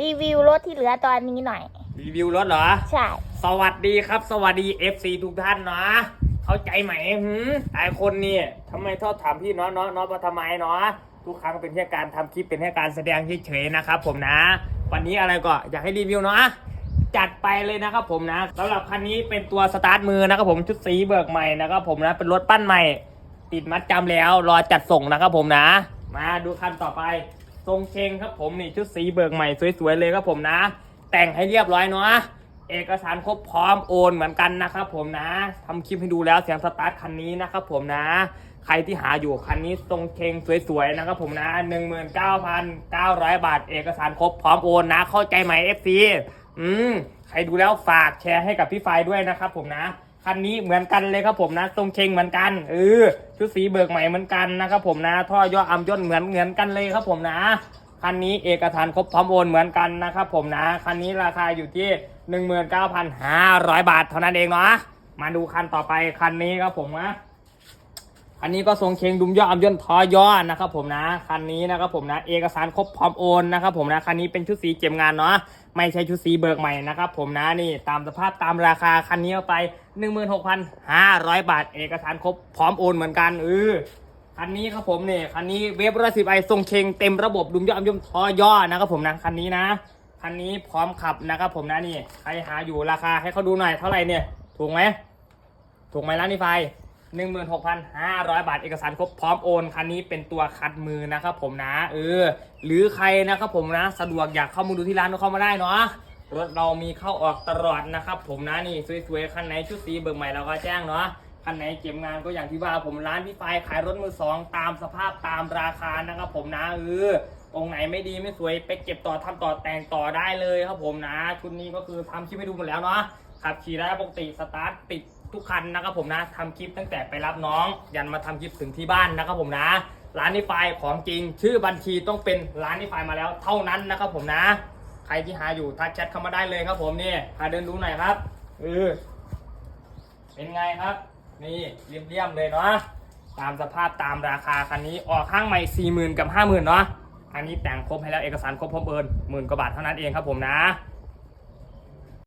รีวิวรถที่เหลือตอนนี้หน่อย รีวิวรถเหรอ ใช่ สวัสดีครับ สวัสดี FC ทุกท่านเนาะเข้าใจไหมหืมหลายคนนี่ทำไมชอบถามพี่เนาะเนาะเนาะว่าทำไมเนาะทุกครั้งเป็นแค่การทำคลิปเป็นแค่การแสดงเฉยๆนะครับผมนะ วันนี้อะไรก็อยากให้รีวิวเนาะจัดไปเลยนะครับผมนะสำหรับคันนี้เป็นตัวสตาร์ทมือนะครับผมชุดสีเบิกใหม่นะครับผมนะเป็นรถปั้นใหม่ ติดมัดจำแล้วรอจัดส่งนะครับผมนะ มาดูคันต่อไป ทรงเชงครับผมนี่ชุดสีเบิกใหม่สวยๆเลยครับผมนะ แต่งให้เรียบร้อยเนาะเอกสารครบพร้อมโอนเหมือนกันนะครับผมนะทำคลิปให้ดูแล้วเสียงสตาร์ทคันนี้นะครับผมนะ ใครที่หาอยู่คันนี้ทรงเชงสวยๆนะครับผมนะ 19,900 บาท เอกสารครบพร้อมโอนนะ เข้าใจไหม FC อืมใครดูแล้วฝากแชร์ให้กับพี่ไฟด้วยนะครับผมนะ คันนี้เหมือนกันเลยครับผมนะทรงเชงเหมือนกันเออชุดสีเบิกใหม่เหมือนกันนะครับผมนะ ท่อย่ออัมย่นเหมือนเหมือนกันเลยครับผมนะคันนี้เอกสารครบพร้อมโอนเหมือนกันนะครับผมนะคันนี้ราคาอยู่ที่ 19,500 บาทเท่านั้นเองเนาะมาดูคันต่อไปคันนี้ครับผมนะ อันนี้ก็ทรงเชงดุมย่ออัมย่นทอย่อนะครับผมนะคันนี้นะครับผมนะเอกสารครบพร้อมโอนนะครับผมนะคันนี้เป็นชุดสีเก็บงานเนาะไม่ใช่ชุดสีเบิกใหม่นะครับผมนะนี่ตามสภาพตามราคาคันนี้ไป 16,500 บาท เอกสารครบพร้อมโอนเหมือนกันเออคันนี้ครับผมเนี่ยคันนี้เวฟร้อยสิบไอทรงเชงเต็มระบบดุมย่อมย่อมทอย่อนะครับผมนะคันนี้นะคันนี้พร้อมขับนะครับผมนะนี่ใครหาอยู่ราคาให้เขาดูหน่อยเท่าไหร่เนี่ยถูกไหมถูกไหมร้านนี้ไฟ หนึ่งหมื่นหกพันห้าร้อยบาทเอกสารครบพร้อมโอนคันนี้เป็นตัวคัดมือนะครับผมนะเออหรือใครนะครับผมนะสะดวกอยากเข้ามาดูที่ร้านก็เข้ามาได้เนาะรถเรามีเข้าออกตลอดนะครับผมนะนี่สวยๆคันไหนชุดสีเบิกใหม่เราก็แจ้งเนาะคันไหนเก็บงานก็อย่างที่ว่าผมร้านพี่ไฟขายรถมือสองตามสภาพตามราคานะครับผมนะเออองไหนไม่ดีไม่สวยไปเก็บต่อทำต่อแต่งต่อได้เลยครับผมนะชุดนี้ก็คือทำคลิปให้ดูหมดแล้วเนาะขับขี่ได้ปกติสตาร์ทติด ทุกคันนะครับผมนะทำคลิปตั้งแต่ไปรับน้อง ยันมาทำคลิปถึงที่บ้านนะครับผมนะ ร้านนิฟายของจริง ชื่อบัญชีต้องเป็นร้านนิฟายมาแล้วเท่านั้นนะครับผมนะ ใครที่หาอยู่ทักแชทเข้ามาได้เลยครับผมนี่พาเดินดูหน่อยครับเออเป็นไงครับ นี่เรียมๆเลยเนาะตามสภาพตามราคาคันนี้ออกข้างใหม่สี่หมื่นกับห้าหมื่นเนาะอันนี้แต่งครบให้แล้วเอกสารครบพร้อมเบิร์นหมื่นกว่าบาทเท่านั้นเองครับผมนะ